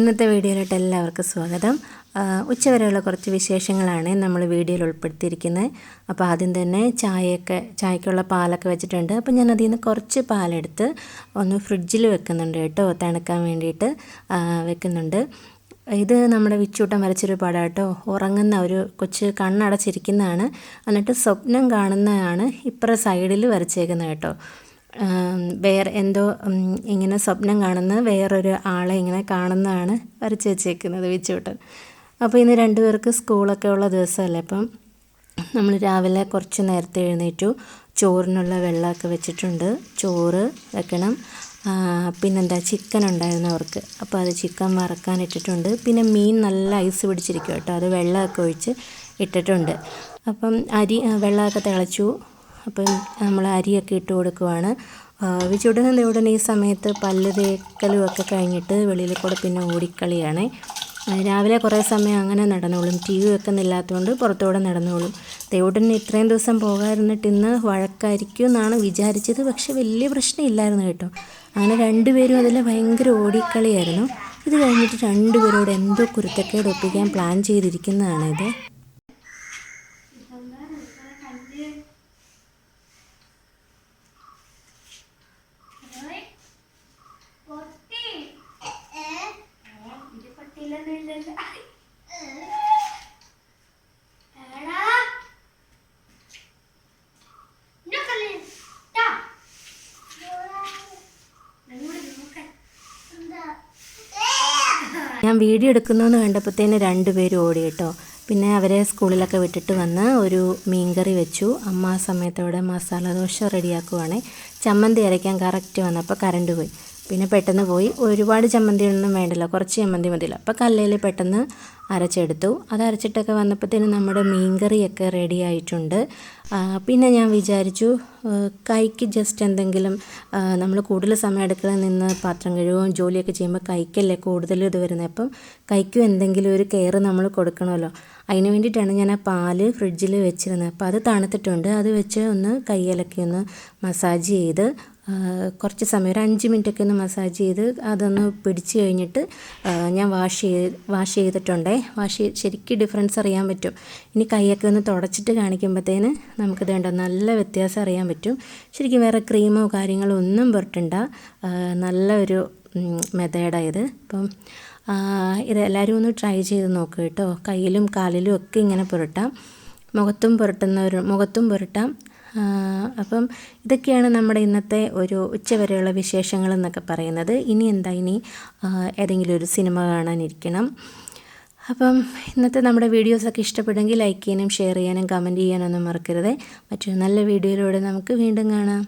ഇന്നത്തെ വീഡിയോയിലോട്ട് എല്ലാവർക്കും സ്വാഗതം. ഉച്ചവരെയുള്ള കുറച്ച് വിശേഷങ്ങളാണ് നമ്മൾ വീഡിയോയിൽ ഉൾപ്പെടുത്തിയിരിക്കുന്നത്. അപ്പോൾ ആദ്യം തന്നെ ചായയൊക്കെ ചായക്കുള്ള പാലൊക്കെ വെച്ചിട്ടുണ്ട്. അപ്പോൾ ഞാൻ അതിൽ നിന്ന് കുറച്ച് പാലെടുത്ത് ഒന്ന് ഫ്രിഡ്ജിൽ വെക്കുന്നുണ്ട് കേട്ടോ തണുക്കാൻ വേണ്ടിയിട്ട് വെക്കുന്നുണ്ട്. ഇത് നമ്മുടെ വിച്ചൂട്ടം വരച്ചൊരു പടം ഉറങ്ങുന്ന ഒരു കൊച്ച് കണ്ണടച്ചിരിക്കുന്നതാണ്. എന്നിട്ട് സ്വപ്നം കാണുന്നതാണ് ഇപ്പുറ സൈഡിൽ വരച്ചേക്കുന്നത് കേട്ടോ. വേറെ എന്തോ ഇങ്ങനെ സ്വപ്നം കാണുന്ന വേറൊരു ആളെ ഇങ്ങനെ കാണുന്നതാണ് വരച്ച് വെച്ചേക്കുന്നത് വിച്ചൂട്ടൻ. അപ്പോൾ ഇന്ന് രണ്ടുപേർക്ക് സ്കൂളൊക്കെ ഉള്ള ദിവസമല്ലേ അപ്പം നമ്മൾ രാവിലെ കുറച്ച് നേരത്തെ എഴുന്നേറ്റു. ചോറിനുള്ള വെള്ളമൊക്കെ വെച്ചിട്ടുണ്ട്. ചോറ് വെക്കണം. പിന്നെന്താ ചിക്കൻ ഉണ്ടായിരുന്നു അവർക്ക്. അപ്പോൾ അത് ചിക്കൻ വറക്കാൻ ഇട്ടിട്ടുണ്ട്. പിന്നെ മീൻ നല്ല ഐസ് പിടിച്ചിരിക്കും കേട്ടോ. അത് വെള്ളമൊക്കെ ഒഴിച്ച് ഇട്ടിട്ടുണ്ട്. അപ്പം അരി വെള്ളമൊക്കെ തിളച്ചു. അപ്പം നമ്മൾ അരിയൊക്കെ ഇട്ട് കൊടുക്കുവാണ്. ചുടുന്ന ഉടനെ ഈ സമയത്ത് പല്ല് തേക്കലും ഒക്കെ കഴിഞ്ഞിട്ട് വെളിയിൽ കൂടെ പിന്നെ ഓടിക്കളിയാണ്. രാവിലെ കുറേ സമയം അങ്ങനെ നടന്നോളും. T V വെക്കുന്നില്ലാത്തതുകൊണ്ട് പുറത്തൂടെ നടന്നോളും. ദേവുടന് ഇത്രയും ദിവസം പോകാതിരുന്നിട്ട് ഇന്ന് വഴക്കായിരിക്കും എന്നാണ് വിചാരിച്ചത്. പക്ഷേ വലിയ പ്രശ്നമില്ലായിരുന്നു കേട്ടോ. അങ്ങനെ രണ്ടുപേരും അതിൽ ഭയങ്കര ഓടിക്കളിയായിരുന്നു. ഇത് കഴിഞ്ഞിട്ട് രണ്ടുപേരോട് എന്തോ കുരുത്തക്കേട് ഒപ്പിക്കാൻ പ്ലാൻ ചെയ്തിരിക്കുന്നതാണിത്. ഞാൻ വീഡിയോ എടുക്കുന്നതെന്ന് കണ്ടപ്പോഴത്തേന് രണ്ടുപേരും ഓടി കേട്ടോ. പിന്നെ അവരെ സ്കൂളിലൊക്കെ വിട്ടിട്ട് വന്ന് ഒരു മീൻകറി വെച്ചു. അമ്മ ആ സമയത്തോടെ മസാല ദോശ റെഡിയാക്കുവാണ്. ചമ്മന്തി അരയ്ക്കാൻ കറക്റ്റ് വന്നപ്പോൾ കറണ്ട് പോയി. പിന്നെ പെട്ടെന്ന് പോയി. ഒരുപാട് ചമ്മന്തിയൊന്നും വേണ്ടല്ലോ. കുറച്ച് ചമ്മന്തി മതിയല്ലോ. അപ്പോൾ കല്ലയിൽ പെട്ടെന്ന് അരച്ചെടുത്തു. അത് അരച്ചിട്ടൊക്കെ വന്നപ്പോഴത്തേനും നമ്മുടെ മീൻകറിയൊക്കെ റെഡി ആയിട്ടുണ്ട്. പിന്നെ ഞാൻ വിചാരിച്ചു കൈക്ക് ജസ്റ്റ് എന്തെങ്കിലും നമ്മൾ കൂടുതൽ സമയം അടുക്കളയിൽ നിന്ന് പാത്രം കഴുകുകയും ജോലിയൊക്കെ ചെയ്യുമ്പോൾ കൈക്കല്ലേ കൂടുതൽ ഇത് വരുന്നത്. അപ്പം കൈക്കും എന്തെങ്കിലും ഒരു കെയർ നമ്മൾ കൊടുക്കണമല്ലോ. അതിന് വേണ്ടിയിട്ടാണ് ഞാൻ ആ പാൽ ഫ്രിഡ്ജിൽ വെച്ചിരുന്നത്. അപ്പോൾ അത് തണുത്തിട്ടുണ്ട്. അത് വെച്ച് ഒന്ന് കൈയിലൊക്കെ ഒന്ന് മസാജ് ചെയ്ത് കുറച്ച് സമയം ഒരു അഞ്ച് മിനിറ്റൊക്കെ ഒന്ന് മസാജ് ചെയ്ത് അതൊന്ന് പിടിച്ച് കഴിഞ്ഞിട്ട് ഞാൻ വാഷ് ചെയ്ത് വാഷ് ചെയ്തിട്ടുണ്ടേ. വാഷ് ശരിക്കും ഡിഫറൻസ് അറിയാൻ പറ്റും. ഇനി കൈയൊക്കെ ഒന്ന് തുടച്ചിട്ട് കാണിക്കുമ്പോഴത്തേന് നമുക്കിത് കണ്ടോ നല്ല വ്യത്യാസം അറിയാൻ പറ്റും. ശരിക്കും വേറെ ക്രീമോ കാര്യങ്ങളോ ഒന്നും പുരട്ടണ്ട നല്ല ഒരു മെത്തേഡായത് അപ്പം ഇത് എല്ലാവരും ഒന്ന് ട്രൈ ചെയ്ത് നോക്കുക കേട്ടോ. കയ്യിലും കാലിലും ഒക്കെ ഇങ്ങനെ പുരട്ടാം മുഖത്തും പുരട്ടുന്നവർ മുഖത്തും പുരട്ടാം അപ്പം ഇതൊക്കെയാണ് നമ്മുടെ ഇന്നത്തെ ഒരു ഉച്ചവരെയുള്ള വിശേഷങ്ങൾ എന്നൊക്കെ പറയുന്നത്. ഇനി എന്താ ഇനി ഏതെങ്കിലും ഒരു സിനിമ കാണാനിരിക്കണം. അപ്പം ഇന്നത്തെ നമ്മുടെ വീഡിയോസൊക്കെ ഇഷ്ടപ്പെടുമെങ്കിൽ ലൈക്ക് ചെയ്യാനും ഷെയർ ചെയ്യാനും കമന്റ് ചെയ്യാനൊന്നും മറക്കരുത്. മറ്റൊരു നല്ല വീഡിയോയിലൂടെ നമുക്ക് വീണ്ടും കാണാം.